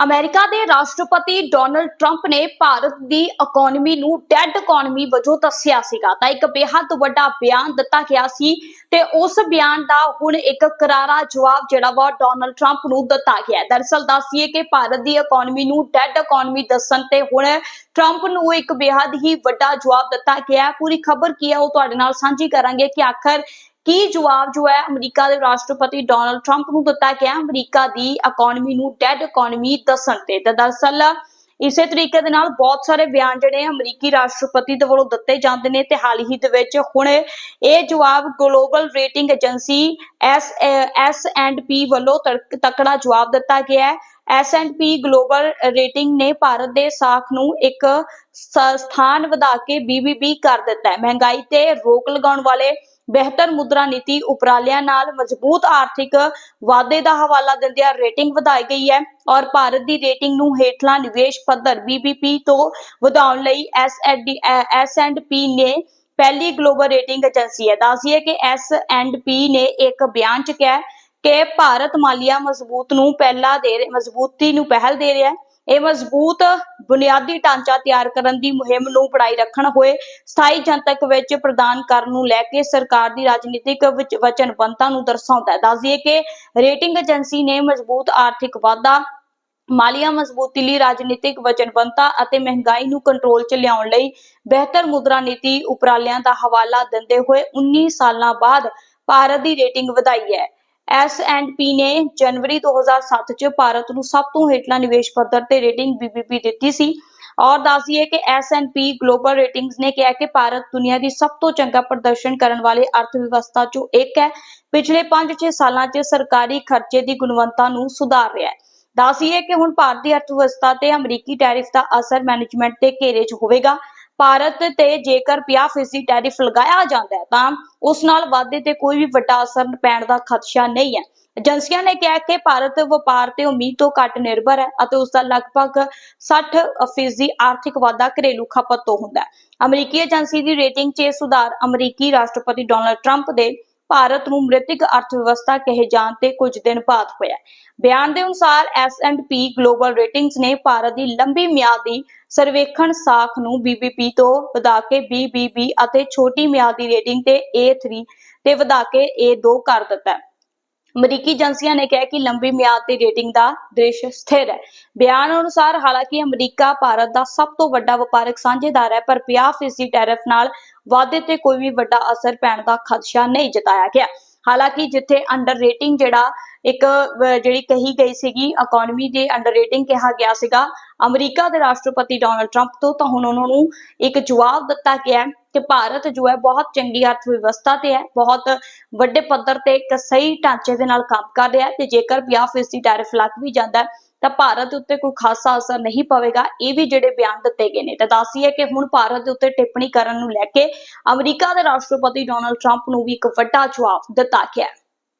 America ਦੇ ਰਾਸ਼ਟਰਪਤੀ Donald Trump ਨੇ ਭਾਰਤ ਦੀ ਇਕਨੋਮੀ ਨੂੰ ਡੈਡ ਇਕਨੋਮੀ ਵਜੋਂ ਦੱਸਿਆ ਸੀਗਾ। ਤਾਂ ਇੱਕ ਬੇਹੱਦ ਵੱਡਾ ਬਿਆਨ ਦਿੱਤਾ ਗਿਆ ਸੀ ਤੇ ਉਸ ਬਿਆਨ ਦਾ ਹੁਣ ਇੱਕ ਕਰਾਰਾ ਜਵਾਬ ਜਿਹੜਾ ਵਾ ਡੋਨਲਡ ਟਰੰਪ ਨੂੰ ਦਿੱਤਾ ਗਿਆ। ਹੈ ਦਰਅਸਲ ਦੱਸੀਏ ਕਿ ਭਾਰਤ ਦੀ ਇਕਨੋਮੀ ਨੂੰ ਡੈਡ ਇਕਨੋਮੀ ਦੱਸਣ ਤੇ ਹੁਣ ਟਰੰਪ ਨੂੰ ਇੱਕ ਬੇਹੱਦ ਹੀ ਵੱਡਾ ਜਵਾਬ ਦਿੱਤਾ ਗਿਆ। ਪੂਰੀ ਖਬਰ ਕੀ ਹੈ ਉਹ ਤੁਹਾਡੇ ਨਾਲ ਸਾਂਝੀ ਕਰਾਂਗੇ ਕਿ ਆਖਰ ਕੀ ਜਵਾਬ ਜੋ ਹੈ ਅਮਰੀਕਾ ਦੇ ਰਾਸ਼ਟਰਪਤੀ ਡੋਨਲਡ ਟਰੰਪ ਨੂੰ ਦਿੱਤਾ ਗਿਆ? ਅਮਰੀਕਾ ਦੀ ਇਕਨੋਮੀ ਨੂੰ ਡੈਡ ਇਕਨੋਮੀ ਦੱਸਣ ਤੇ। ਤਾਂ ਦਰਅਸਲ ਇਸੇ ਤਰੀਕੇ ਦੇ ਨਾਲ ਬਹੁਤ ਸਾਰੇ ਬਿਆਨ ਜਿਹੜੇ ਅਮਰੀਕੀ ਰਾਸ਼ਟਰਪਤੀ ਦੇ ਵੱਲੋਂ ਦਿੱਤੇ ਜਾਂਦੇ ਨੇ ਤੇ ਹਾਲ ਹੀ ਦੇ ਵਿੱਚ ਹੁਣ ਇਹ ਜਵਾਬ global rating agency S S and P ਵੱਲੋਂ ਤੜਕ- ਤਕੜਾ ਜਵਾਬ ਦਿੱਤਾ ਗਿਆ ਹੈ। ਐਸ ਗਲੋਬਲ ਰੇਟਿੰਗ ਨੇ ਭਾਰਤ ਦੇ ਸਾਖ ਨੂੰ ਇੱਕ ਸਥਾਨ ਵਧਾ ਕੇ BBB ਕਰ ਦਿੱਤਾ ਹੈ। ਮਹਿੰਗਾਈ ਤੇ ਰੋਕ ਲਗਾਉਣ ਵਾਲੇ ਬਿਹਤਰ ਮੁਦਰਾ ਨੀਤੀ ਉਪਰਾਲਿਆਂ ਨਾਲ ਮਜ਼ਬੂਤ ਆਰਥਿਕ ਵਾਧੇ ਦਾ ਹਵਾਲਾ ਦਿੰਦਿਆਂ ਰੇਟਿੰਗ ਵਧਾਈ ਗਈ ਹੈ ਔਰ ਭਾਰਤ ਦੀ ਰੇਟਿੰਗ ਨੂੰ ਹੇਠਲਾ ਨਿਵੇਸ਼ ਪੱਧਰ BBP ਤੋਂ ਵਧਾਉਣ ਲਈ S&P ਨੇ ਪਹਿਲੀ ਗਲੋਬਲ ਰੇਟਿੰਗ ਏਜੰਸੀ ਹੈ। ਦੱਸਦੀ ਹੈ ਕਿ S&P ਨੇ ਇੱਕ ਬਿਆਨ ਚ ਕਿਹਾ ਕਿ ਭਾਰਤ ਮਾਲੀਆ ਮਜ਼ਬੂਤ ਨੂੰ ਪਹਿਲਾ ਦੇ ਮਜ਼ਬੂਤੀ ਨੂੰ ਪਹਿਲ ਦੇ ਰਿਹਾ ਹੈ। ਇਹ ਮਜ਼ਬੂਤ ਬੁਨਿਆਦੀ ਢਾਂਚਾ ਤਿਆਰ ਕਰਨ ਦੀ ਮੁਹਿੰਮ ਨੂੰ ਬਣਾਈ ਰੱਖਣ ਹੋਏ ਸਥਾਈ ਜਨਤਕ ਵਿੱਚ ਪ੍ਰਦਾਨ ਕਰਨ ਨੂੰ ਲੈ ਕੇ ਸਰਕਾਰ ਦੀ ਰਾਜਨੀਤਿਕ ਵਿਚ- ਵਚਨਬੱਧਤਾ ਨੂੰ ਦਰਸਾਉਂਦਾ ਹੈ। ਦੱਸਦੀਏ ਕਿ ਰੇਟਿੰਗ ਏਜੰਸੀ ਨੇ ਮਜ਼ਬੂਤ ਆਰਥਿਕ ਵਾਧਾ, ਮਾਲੀਆ ਮਜ਼ਬੂਤੀ ਲਈ ਰਾਜਨੀਤਿਕ ਵਚਨਬੱਧਤਾ ਅਤੇ ਮਹਿੰਗਾਈ ਨੂੰ ਕੰਟਰੋਲ 'ਚ ਲਿਆਉਣ ਲਈ ਬਿਹਤਰ ਮੁਦਰਾ ਨੀਤੀ ਉਪਰਾਲਿਆਂ ਦਾ ਹਵਾਲਾ ਦਿੰਦੇ ਹੋਏ 19 ਸਾਲਾਂ ਬਾਅਦ ਭਾਰਤ ਦੀ ਰੇਟਿੰਗ ਵਧਾਈ ਹੈ। S&P ਨੇ ਜਨਵਰੀ 2007 ਚ ਭਾਰਤ ਨੂੰ ਸਭ ਤੋਂ ਹੇਠਲਾ ਨਿਵੇਸ਼ ਪੱਧਰ ਤੇ ਰੇਟਿੰਗ BBB ਦਿੱਤੀ ਸੀ। ਔਰ ਦੱਸਿਏ ਕਿ S&P ਗਲੋਬਲ ਰੇਟਿੰਗਸ ਨੇ ਕਿਹਾ ਕਿ ਭਾਰਤ ਦੁਨੀਆ ਦੀ ਸਭ ਤੋਂ ਚੰਗਾ ਪ੍ਰਦਰਸ਼ਨ ਕਰਨ ਵਾਲੇ ਅਰਥਵਿਵਸਥਾ ਚੋਂ ਇੱਕ ਹੈ। ਪਿਛਲੇ 5-6 ਸਾਲਾਂ 'ਚ ਸਰਕਾਰੀ ਖਰਚੇ ਦੀ ਗੁਣਵੱਤਾ ਨੂੰ ਸੁਧਾਰ ਰਿਹਾ ਹੈ। ਦੱਸਿਏ ਕਿ ਹੁਣ ਭਾਰਤੀ ਦੀ ਅਰਥਵਿਵਸਥਾ ਤੇ ਅਮਰੀਕੀ ਟੈਰਿਫ ਦਾ ਅਸਰ ਮੈਨੇਜਮੈਂਟ ਦੇ ਘੇਰੇ 'ਚ ਹੋਵੇਗਾ। ਭਾਰਤ ਤੇ ਜੇਕਰ 50% ਟੈਰਿਫ ਲਗਾਇਆ ਜਾਂਦਾ ਹੈ, ਤਾਂ ਉਸ ਨਾਲ ਵਾਧੇ ਤੇ ਕੋਈ ਵੀ ਵੱਡਾ ਅਸਰ ਪੈਣ ਦਾ ਖਦਸ਼ਾ ਨਹੀਂ ਹੈ। ਏਜੰਸੀਆਂ ਨੇ ਕਿਹਾ ਕਿ ਭਾਰਤ ਵਪਾਰ ਤੇ ਉਮੀਦ ਤੋਂ ਘੱਟ ਨਿਰਭਰ ਹੈ ਅਤੇ ਉਸ ਦਾ ਲਗਭਗ 60% ਆਰਥਿਕ ਵਾਧਾ ਘਰੇਲੂ ਖਪਤ ਤੋਂ ਹੁੰਦਾ ਹੈ। ਅਮਰੀਕੀ ਏਜੰਸੀ ਦੀ ਰੇਟਿੰਗ 'ਚ ਇਹ ਸੁਧਾਰ ਅਮਰੀਕੀ ਰਾਸ਼ਟਰਪਤੀ ਡੋਨਲਡ ਟਰੰਪ ਦੇ ਭਾਰਤ ਨੂੰ ਮ੍ਰਿਤਿਕ ਅਰਥਵਿਵਸਥਾ ਕਹੇ ਜਾਣ ਤੇ ਕੁਝ ਦਿਨ ਬਾਅਦ ਹੋਇਆ ਬਿਆਨ ਦੇ ਅਨੁਸਾਰ S&P ਗਲੋਬਲ ਰੇਟਿੰਗਸ ਨੇ ਭਾਰਤ ਦੀ ਲੰਬੀ ਮਿਆਦੀ ਸਰਵੇਖਣ ਸਾਖ ਨੂੰ BBB ਤੋਂ ਵਧਾ ਕੇ BBB ਅਤੇ ਛੋਟੀ ਮਿਆਦੀ ਰੇਟਿੰਗ ਤੇ A3 ਤੇ ਵਧਾ ਕੇ A2 ਕਰ ਦਿੱਤਾ ਹੈ। ਅਮਰੀਕੀ ਏਜੰਸੀਆਂ ਨੇ ਕਿਹਾ ਕਿ ਲੰਬੀ ਮਿਆਦ ਦੀ ਰੇਟਿੰਗ ਦਾ ਦ੍ਰਿਸ਼ ਸਥਿਰ ਹੈ। ਬਿਆਨ ਅਨੁਸਾਰ ਹਾਲਾਂਕਿ ਅਮਰੀਕਾ, ਭਾਰਤ ਦਾ ਸਭ ਤੋਂ ਵੱਡਾ ਵਪਾਰਕ ਸਾਂਝੇਦਾਰ ਹੈ, ਪਰ 50% ਟੈਰਿਫ ਨਾਲ ਵਾਧੇ ਤੇ ਕੋਈ ਵੀ ਵੱਡਾ ਅਸਰ ਪੈਣ ਦਾ ਖਦਸ਼ਾ ਨਹੀਂ ਜਤਾਇਆ ਗਿਆ। ਹਾਲਾਂਕਿ ਜਿੱਥੇ ਅੰਡਰ ਰੇਟਿੰਗ ਜਿਹੜਾ ਇੱਕ ਜਿਹੜੀ ਕਹੀ ਗਈ ਸੀਗੀ ਇਕਨੋਮੀ ਦੇ ਅੰਡਰ ਰੇਟਿੰਗ ਕਿਹਾ ਗਿਆ ਸੀਗਾ, ਅਮਰੀਕਾ ਦੇ ਰਾਸ਼ਟਰਪਤੀ ਡੋਨਲਡ ਟਰੰਪ ਤੋਂ, ਤਾਂ ਹੁਣ ਉਹਨਾਂ ਨੂੰ ਇੱਕ ਜਵਾਬ ਦਿੱਤਾ ਗਿਆ ਕਿ ਭਾਰਤ ਜੋ ਹੈ ਬਹੁਤ ਚੰਗੀ ਅਰਥ ਵਿਵਸਥਾ ਤੇ ਹੈ, ਬਹੁਤ ਵੱਡੇ ਪੱਧਰ ਤੇ ਇੱਕ ਸਹੀ ਢਾਂਚੇ ਦੇ ਨਾਲ ਕੰਮ ਕਰ ਰਿਹਾ ਹੈ ਤੇ ਜੇਕਰ 50% ਟੈਰਿਫ ਲੱਗ ਵੀ ਜਾਂਦਾ ਹੈ ਤਾਂ ਭਾਰਤ ਉੱਤੇ ਕੋਈ ਖਾਸਾ ਅਸਰ ਨਹੀਂ ਪਵੇਗਾ। ਇਹ ਵੀ ਜਿਹੜੇ ਬਿਆਨ ਦਿੱਤੇ ਗਏ ਨੇ। ਤਾਂ ਦੱਸੀਏ ਕਿ ਹੁਣ ਭਾਰਤ ਦੇ ਉੱਤੇ ਟਿੱਪਣੀ ਕਰਨ ਨੂੰ ਲੈ ਕੇ ਅਮਰੀਕਾ ਦੇ ਰਾਸ਼ਟਰਪਤੀ ਡੋਨਲਡ ਟਰੰਪ ਨੂੰ ਵੀ ਇੱਕ ਵੱਡਾ ਜਵਾਬ ਦਿੱਤਾ ਗਿਆ ਹੈ।